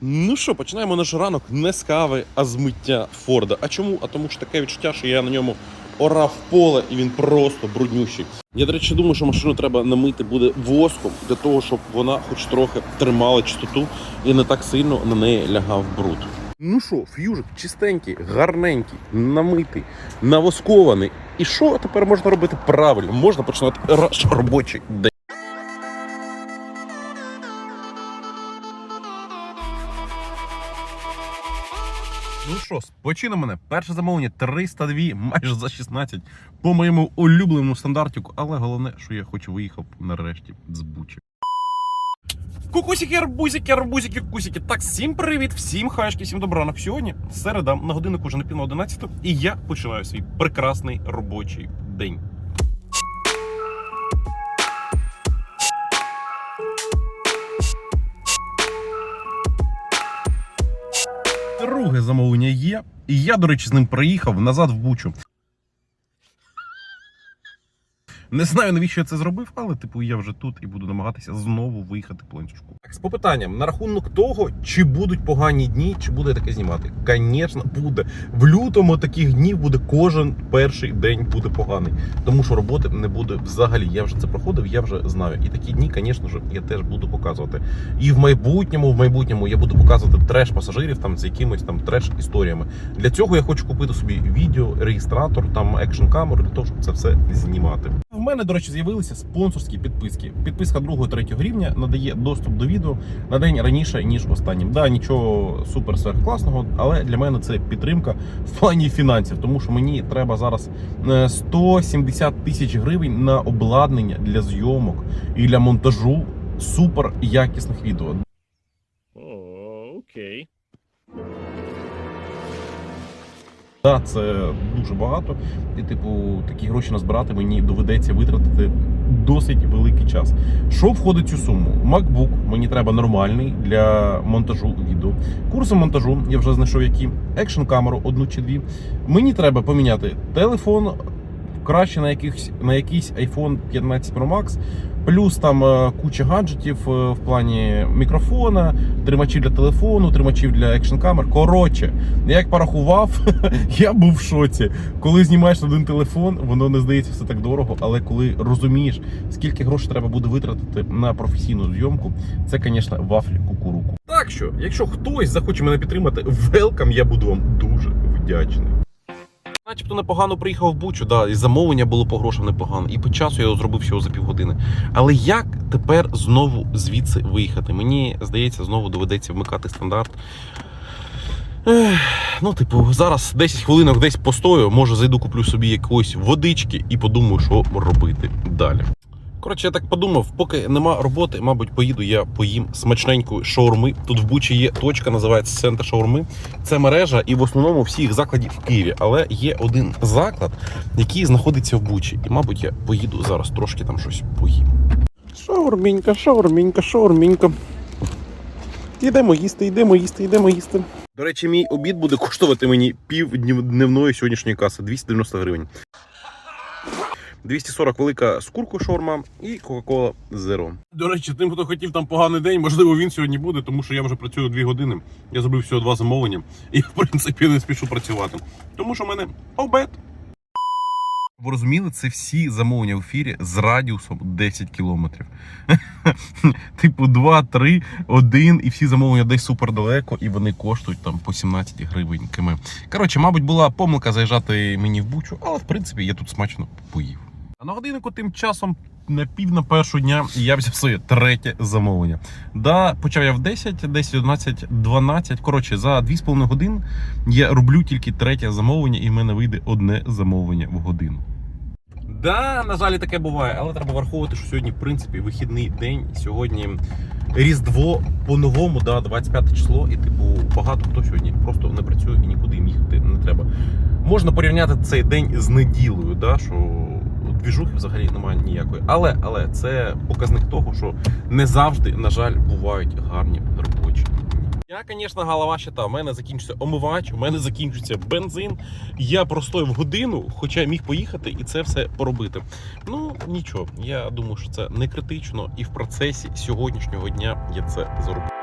Ну що, починаємо наш ранок не з кави, а з миття Форда. А чому? А тому що таке відчуття, що я на ньому орав поле і він просто бруднющий. Я, до речі, думаю, що машину треба намити буде воском для того, щоб вона хоч трохи тримала чистоту і не так сильно на неї лягав бруд. Ну що, ф'южик чистенький, гарненький, намитий, навоскований. І що тепер можна робити правильно? Можна починати робочий день. Ну що, спочину мене. Перше замовлення 302, майже за 16 по моєму улюбленому стандартику, але головне, що я хоч виїхав нарешті з Бучі. Кукусики, арбузики, арбузики, кусики. Так, всім привіт, всім хашки, всім добранок. Сьогодні середа на годиннику вже на пів на 11, і я починаю свій прекрасний робочий день. Друге замовлення є. І я, до речі, з ним приїхав назад в Бучу. Не знаю, навіщо я це зробив, але типу я вже тут і буду намагатися знову виїхати по ланцюжку. Так, з попитанням на рахунок того, чи будуть погані дні, чи буде таке знімати. Звісно, буде. В лютому таких днів буде кожен перший день буде поганий. Тому що роботи не буде взагалі. Я вже це проходив, я вже знаю. І такі дні, звісно ж, я теж буду показувати. І в майбутньому, в майбутньому я буду показувати треш пасажирів там з якимись там треш історіями. Для цього я хочу купити собі відео, реєстратор, там екшн камеру для того, щоб це все знімати. Мене, до речі, з'явилися спонсорські підписки. Підписка 2-3 рівня надає доступ до відео на день раніше, ніж останнім. Да, нічого супер сверхкласного, але для мене це підтримка в плані фінансів, тому що мені треба зараз е, 170 тисяч гривень на обладнання для зйомок і для монтажу супер якісних відео. Окей. Так, це дуже багато. І, типу, такі гроші назбирати мені доведеться витратити досить великий час. Що входить в цю суму? MacBook мені треба нормальний для монтажу відео. Курси монтажу я вже знайшов які. Екшн камеру одну чи дві. Мені треба поміняти телефон. Краще на якийсь на якийсь iPhone 15 Pro Max, плюс там е, куча гаджетів е, в плані мікрофона, тримачів для телефону, тримачів для екшн камер. Коротше, я як порахував, я був в шоці. Коли знімаєш один телефон, воно не здається все так дорого, але коли розумієш, скільки грошей треба буде витратити на професійну зйомку, це, звісно, вафлі кукуруку. Так що, якщо хтось захоче мене підтримати, велкам, я буду вам дуже вдячний. Начебто непогано приїхав в Бучу, да, і замовлення було по грошам непогано, і по часу я його зробив всього за півгодини. Але як тепер знову звідси виїхати? Мені здається, знову доведеться вмикати стандарт. Ех, ну, типу, зараз 10 хвилинок десь постою, може зайду куплю собі якоїсь водички і подумаю, що робити далі. Коротше, я так подумав, поки нема роботи, мабуть, поїду я поїм смачненької шаурми. Тут в Бучі є точка, називається центр шаурми. Це мережа, і в основному всіх закладів в Києві. Але є один заклад, який знаходиться в Бучі. І, мабуть, я поїду зараз трошки там щось поїм. Шаурмінька, шаурмінька, шаурмінька. Йдемо їсти, йдемо їсти, йдемо їсти. До речі, мій обід буде коштувати мені пів дневної сьогоднішньої каси 290 гривень. 240 велика з куркою шаурма і Кока-Кола Zero. До речі, тим, хто хотів там поганий день, можливо, він сьогодні буде, тому що я вже працюю 2 години. Я зробив всього два замовлення і, в принципі, не спішу працювати. Тому що в мене обед. Ви розуміли, це всі замовлення в ефірі з радіусом 10 кілометрів. Типу 2, 3, 1, і всі замовлення десь супер далеко, і вони коштують там по 17 гривень км. Коротше, мабуть, була помилка заїжджати мені в бучу, але в принципі я тут смачно поїв. На годиннику тим часом на пів на першого дня я взяв своє третє замовлення. Да, почав я в 10, 10, 11, 12. Коротше, за 2,5 годин я роблю тільки третє замовлення, і в мене вийде одне замовлення в годину. Да, на жаль, таке буває, але треба враховувати, що сьогодні, в принципі, вихідний день. Сьогодні Різдво по-новому, да, 25 число, і типу багато хто сьогодні просто не працює і нікуди їхати не треба. Можна порівняти цей день з неділею, да, що двіжухи взагалі немає ніякої. Але, але це показник того, що не завжди, на жаль, бувають гарні робочі. Я, звісно, голова щита. У мене закінчиться омивач, у мене закінчиться бензин. Я простояв годину, хоча міг поїхати і це все поробити. Ну нічого, я думаю, що це не критично, і в процесі сьогоднішнього дня я це зроблю.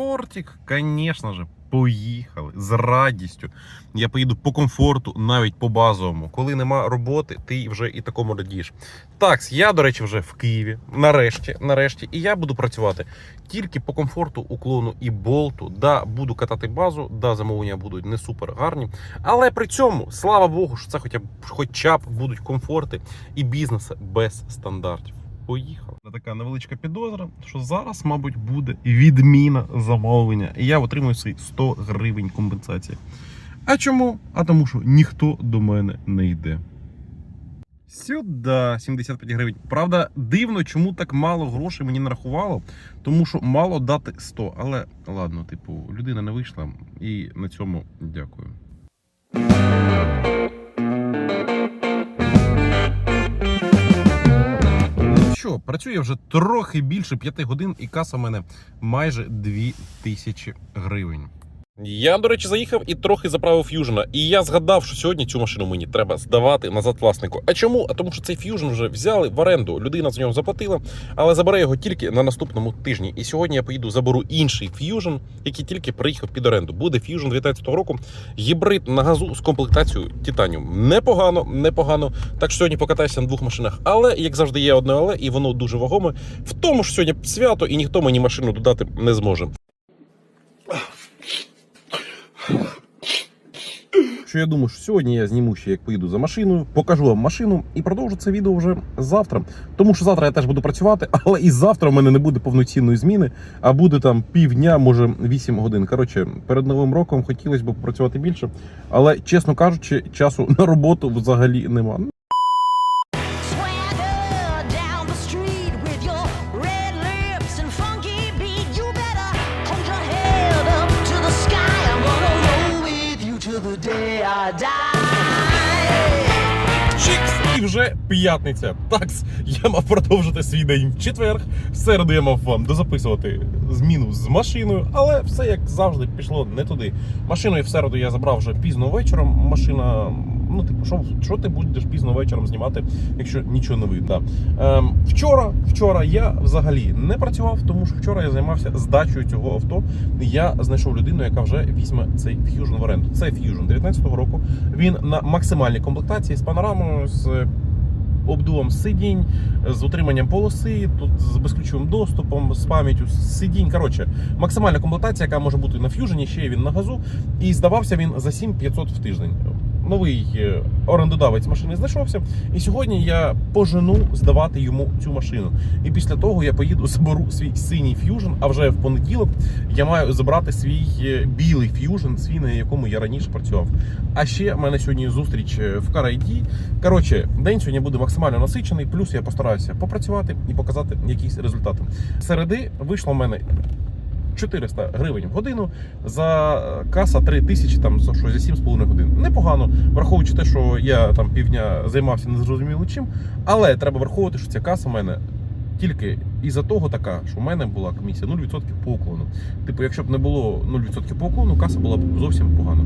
Комфортик, звісно ж, поїхали з радістю. Я поїду по комфорту, навіть по базовому. Коли нема роботи, ти вже і такому радієш. Так, я, до речі, вже в Києві. Нарешті, нарешті, і я буду працювати тільки по комфорту, уклону і болту. Да, буду катати базу, да, замовлення будуть не супер гарні. Але при цьому, слава Богу, що це хоча б хоча б будуть комфорти і бізнеси без стандартів. Поїхали. Така невеличка підозра, що зараз, мабуть, буде відміна замовлення, і я отримую свої 100 гривень компенсації. А чому? А тому, що ніхто до мене не йде. Сюди 75 гривень. Правда, дивно, чому так мало грошей мені нарахувало, тому що мало дати 100. Але ладно, типу, людина не вийшла, і на цьому дякую. Ну працюю я вже трохи більше 5 годин, і каса в мене майже 2000 гривень. Я, до речі, заїхав і трохи заправив ф'южена. І я згадав, що сьогодні цю машину мені треба здавати назад власнику. А чому? А тому що цей ф'южн вже взяли в оренду. Людина за нього заплатила, але забере його тільки на наступному тижні. І сьогодні я поїду заберу інший ф'южн, який тільки приїхав під оренду. Буде ф'южн 19 року. Гібрид на газу з комплектацією Титаніум. Непогано, непогано. Так що сьогодні покатаюся на двох машинах. Але як завжди, є одне але, і воно дуже вагоме. В тому, що сьогодні свято, і ніхто мені машину додати не зможе. Що я думаю, що сьогодні я зніму ще як поїду за машиною, покажу вам машину і продовжу це відео вже завтра. Тому що завтра я теж буду працювати, але і завтра в мене не буде повноцінної зміни, а буде там півдня, може 8 годин. Коротше, перед новим роком хотілося б попрацювати більше, але чесно кажучи, часу на роботу взагалі нема. Вже п'ятниця. Такс, я мав продовжити свій день в четвер. В середу я мав вам дозаписувати зміну з машиною, але все як завжди пішло не туди. Машиною в середу я забрав вже пізно вечором. Машина, ну типу, що, що ти будеш пізно вечором знімати, якщо нічого не видно. Ем, вчора, вчора я взагалі не працював, тому що вчора я займався здачею цього авто. Я знайшов людину, яка вже візьме цей Fusion в оренду. Це Fusion 19-го року. Він на максимальній комплектації з панорамою, обдувом сидінь, з утриманням полоси, тут з безключовим доступом, з пам'яттю сидінь. Коротше, максимальна комплектація, яка може бути на ф'южені, ще він на газу. І здавався він за 7500 в тиждень. Новий е, орендодавець машини знайшовся. І сьогодні я пожену здавати йому цю машину. І після того я поїду заберу свій синій ф'южн, а вже в понеділок я маю забрати свій е, білий ф'южн, свій на якому я раніше працював. А ще в мене сьогодні зустріч е, в Карайді. Коротше, день сьогодні буде максимально насичений. Плюс я постараюся попрацювати і показати якісь результати. Середи вийшло в мене 400 гривень в годину за е, каса 3 тисячі там за що за 7,5 годин. Непогано, враховуючи те, що я там півдня займався незрозуміло чим. Але треба враховувати, що ця каса в мене. Тільки із-за того така, що в мене була комісія 0% по уклону. Типу, якщо б не було 0% по уклону, каса була б зовсім погана.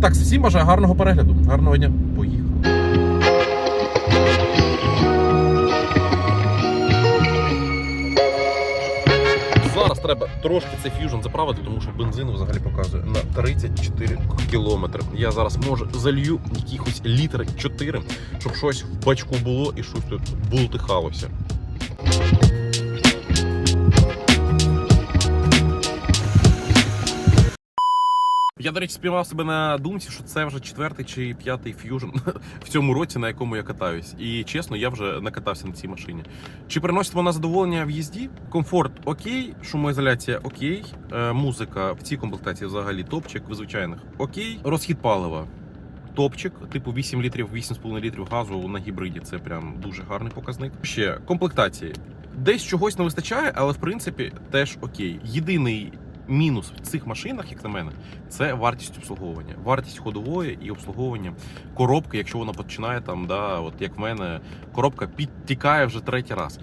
Так, всім бажаю гарного перегляду, гарного дня. Поїхали. Треба трошки цей ф'южн заправити, тому що бензин взагалі показує на 34 кілометри. Я зараз може залью якихось літр 4, щоб щось в бачку було і щось тут бултихалося. Я, до речі, спіймав себе на думці, що це вже четвертий чи п'ятий ф'южн в цьому році, на якому я катаюсь. І чесно, я вже накатався на цій машині. Чи приносить вона задоволення в їзді? Комфорт окей, шумоізоляція окей, е, музика в цій комплектації взагалі топчик, в звичайних окей. Розхід палива. Топчик, типу 8 літрів, 8,5 літрів газу на гібриді. Це прям дуже гарний показник. Ще комплектації. Десь чогось не вистачає, але в принципі теж окей. Єдиний мінус в цих машинах, як на мене, це вартість обслуговування, вартість ходової і обслуговування коробки, якщо вона починає там, да, от як в мене, коробка підтікає вже третій раз.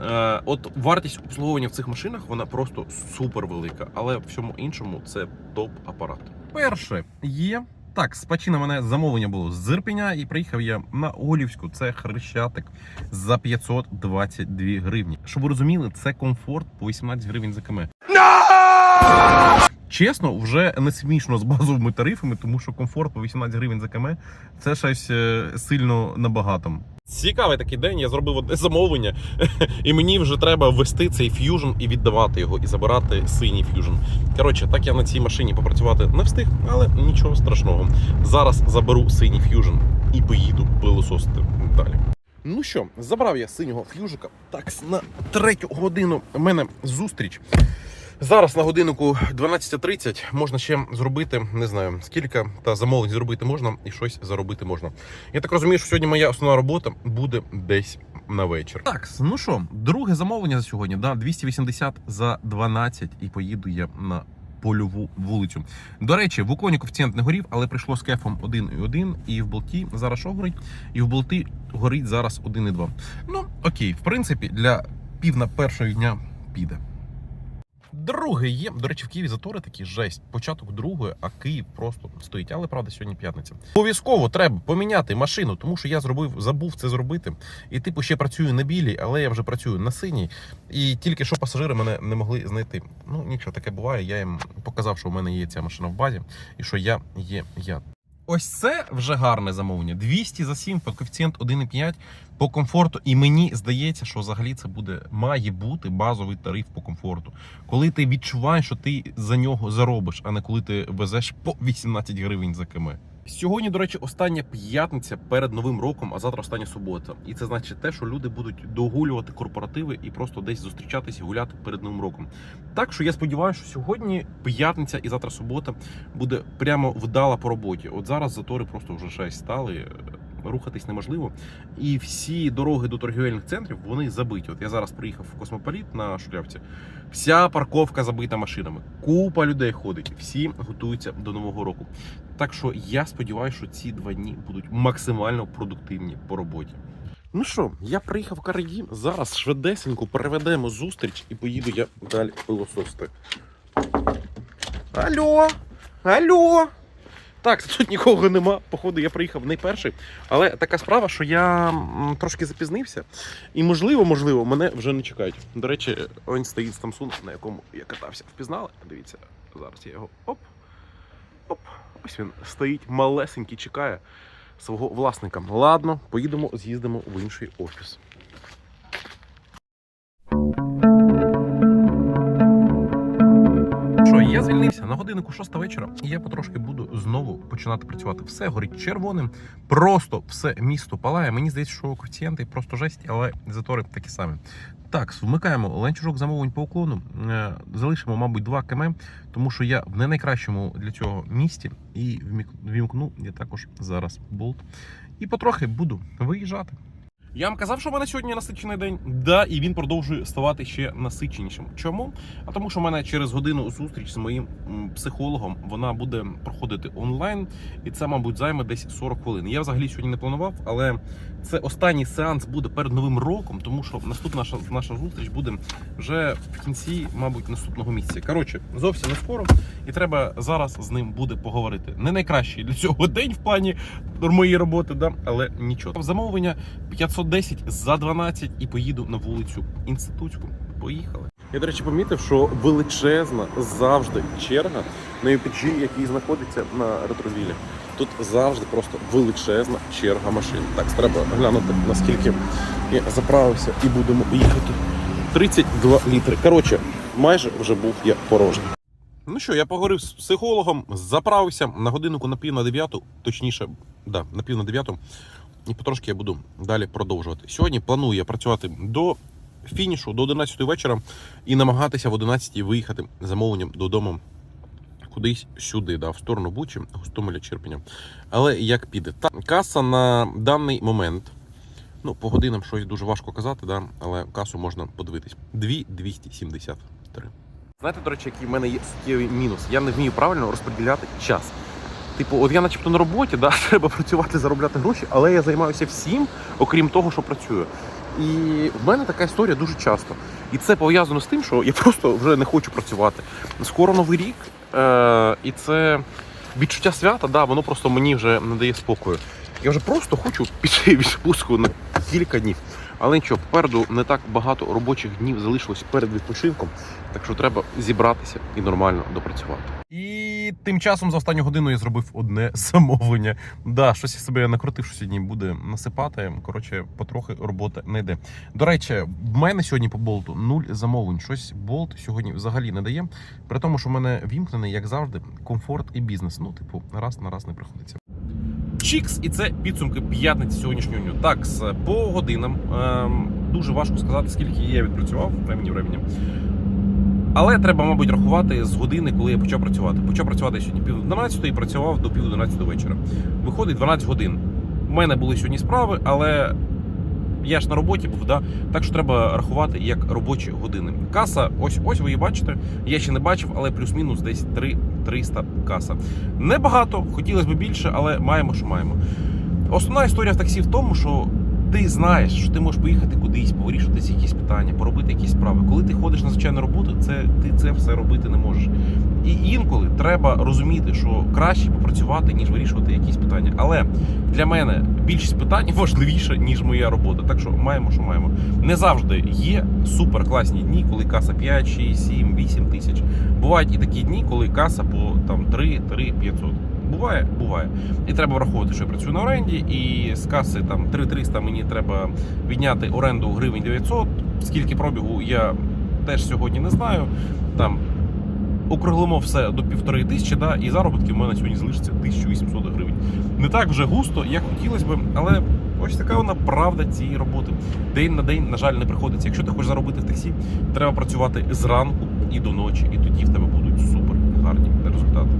Е, от вартість обслуговування в цих машинах вона просто супер велика, але в всьому іншому це топ апарат. Перше є. Так, спочина мене замовлення було з Зирпеня, і приїхав я на Олівську. Це хрещатик за 522 гривні. Щоб ви розуміли, це комфорт по 18 гривень за км. Чесно, вже не смішно з базовими тарифами, тому що комфорт по 18 гривень за км це щось е, сильно набагато. Цікавий такий день. Я зробив одне замовлення, і мені вже треба ввести цей ф'южн і віддавати його, і забирати синій ф'южн. Коротше, так я на цій машині попрацювати не встиг, але нічого страшного. Зараз заберу синій ф'южн і поїду пилососити далі. Ну що, забрав я синього ф'южика. Так, на третю годину у мене зустріч. Зараз на годиннику 12.30 можна ще зробити, не знаю скільки, та замовлень зробити можна і щось заробити можна. Я так розумію, що сьогодні моя основна робота буде десь на вечір. Так, ну що, друге замовлення за сьогодні, да, 280 за 12 і поїду я на польову вулицю. До речі, в уклоні коефіцієнт не горів, але прийшло з кефом 1,1 і в болті зараз що горить? І в болті горить зараз 1,2. Ну, окей, в принципі, для пів на першого дня піде. Другий є. До речі, в Києві затори такі жесть. Початок другої, а Київ просто стоїть. Але правда, сьогодні п'ятниця. Обов'язково треба поміняти машину, тому що я зробив, забув це зробити. І типу ще працюю на білій, але я вже працюю на синій. І тільки що пасажири мене не могли знайти. Ну нічого, таке буває. Я їм показав, що в мене є ця машина в базі, і що я є я. Ось це вже гарне замовлення. 200 за 7 під коефіцієнт 1,5 по комфорту. І мені здається, що взагалі це буде має бути базовий тариф по комфорту. Коли ти відчуваєш, що ти за нього заробиш, а не коли ти везеш по 18 гривень за км. Сьогодні, до речі, остання п'ятниця перед новим роком, а завтра остання субота. І це значить те, що люди будуть догулювати корпоративи і просто десь зустрічатися і гуляти перед новим роком. Так що я сподіваюся, що сьогодні п'ятниця і завтра субота буде прямо вдала по роботі. От зараз затори просто вже шесть стали. Рухатись неможливо, і всі дороги до торгівельних центрів вони забиті. От я зараз приїхав в космополіт на шулявці. Вся парковка забита машинами. Купа людей ходить, всі готуються до нового року. Так що я сподіваюся, що ці два дні будуть максимально продуктивні по роботі. Ну що, я приїхав в Караді. Зараз швидесенько переведемо зустріч і поїду я далі пилососити. Алло! Алло! Так, тут нікого нема. Походу, я приїхав не перший. Але така справа, що я трошки запізнився. І можливо, можливо, мене вже не чекають. До речі, він стоїть Samsung, на якому я катався. Впізнали? Дивіться, зараз я його оп. Оп. Ось він стоїть малесенький, чекає свого власника. Ладно, поїдемо, з'їздимо в інший офіс. На годиннику 6 вечора, і я потрошки буду знову починати працювати. Все горить червоним, просто все місто палає. Мені здається, що коефіцієнти просто жесть, але затори такі самі. Так, вмикаємо ланцюжок замовлень по уклону. Е, Залишимо, мабуть, 2 км, тому що я в не найкращому для цього місті і вмік- вімкну я також зараз болт. І потрохи буду виїжджати. Я вам казав, що в мене сьогодні насичений день. Да, і він продовжує ставати ще насиченішим. Чому? А тому, що в мене через годину зустріч з моїм психологом вона буде проходити онлайн, і це, мабуть, займе десь 40 хвилин. Я взагалі сьогодні не планував, але це останній сеанс буде перед новим роком, тому що наступна наша, наша зустріч буде вже в кінці, мабуть, наступного місяця. Коротше, зовсім не скоро, і треба зараз з ним буде поговорити. Не найкращий для цього день в плані моєї роботи, да, але нічого. Замовлення 510 за 12 і поїду на вулицю Інститутську. Поїхали. Я, до речі, помітив, що величезна завжди черга на UPG, який знаходиться на ретровілі. Тут завжди просто величезна черга машин. Так, треба глянути, наскільки я заправився і будемо їхати. 32 літри. Коротше, майже вже був я порожній. Ну що, я поговорив з психологом, заправився на годиннику на пів на дев'яту, точніше, да, на пів на дев'яту. І потрошки я буду далі продовжувати. Сьогодні планую я працювати до фінішу, до 11 вечора, і намагатися в 11 виїхати замовленням додому кудись сюди, да, в сторону Бучі, Гостомеля, Черпеня. Але як піде? Та каса на даний момент. Ну, по годинам щось дуже важко казати, да, але касу можна подивитись. 2,273. Знаєте, до речі, який в мене є суттєвий мінус? Я не вмію правильно розподіляти час. Типу, от я начебто на роботі, да, треба працювати, заробляти гроші, але я займаюся всім, окрім того, що працюю. І в мене така історія дуже часто. І це пов'язано з тим, що я просто вже не хочу працювати. Скоро новий рік, е- і це відчуття свята, да, воно просто мені вже не дає спокою. Я вже просто хочу піти відпустку на кілька днів. Але нічого, попереду не так багато робочих днів залишилось перед відпочинком, так що треба зібратися і нормально допрацювати. Тим часом за останню годину я зробив одне замовлення. Да, щось я себе накрутив, що сьогодні буде насипати. Коротше, потрохи роботи не йде. До речі, в мене сьогодні по болту нуль замовлень. Щось болт сьогодні взагалі не дає. При тому, що в мене вімкнений, як завжди, комфорт і бізнес. Ну, типу, раз на раз не приходиться. Чікс, і це підсумки п'ятниці сьогоднішнього дню. Так, по годинам ем, дуже важко сказати, скільки я відпрацював времені времені. Але треба, мабуть, рахувати з години, коли я почав працювати. Почав працювати сьогодні пів 12 і працював до пів 11 вечора. Виходить 12 годин. У мене були сьогодні справи, але я ж на роботі був, да? так що треба рахувати як робочі години. Каса, ось ось ви її бачите. Я ще не бачив, але плюс-мінус десь 3 300 каса. Небагато, хотілося б більше, але маємо, що маємо. Основна історія в таксі в тому, що ти знаєш, що ти можеш поїхати кудись, повирішувати якісь питання, поробити якісь справи. Коли ти ходиш на звичайну роботу, це ти це все робити не можеш. І інколи треба розуміти, що краще попрацювати, ніж вирішувати якісь питання. Але для мене більшість питань важливіше, ніж моя робота. Так що маємо, що маємо. Не завжди є супер класні дні, коли каса 5, 6, 7, 8 тисяч. Бувають і такі дні, коли каса по там 3, 3, 500. Буває, буває. І треба враховувати, що я працюю на оренді, і з каси там 3300 мені треба відняти оренду гривень 900. Скільки пробігу я теж сьогодні не знаю. Там округлимо все до півтори тисячі, да, і заробітки в мене сьогодні залишиться 1800 гривень. Не так вже густо, як хотілося б, але ось така вона правда цієї роботи. День на день, на жаль, не приходиться. Якщо ти хочеш заробити в таксі, треба працювати зранку і до ночі, і тоді в тебе будуть супер гарні результати.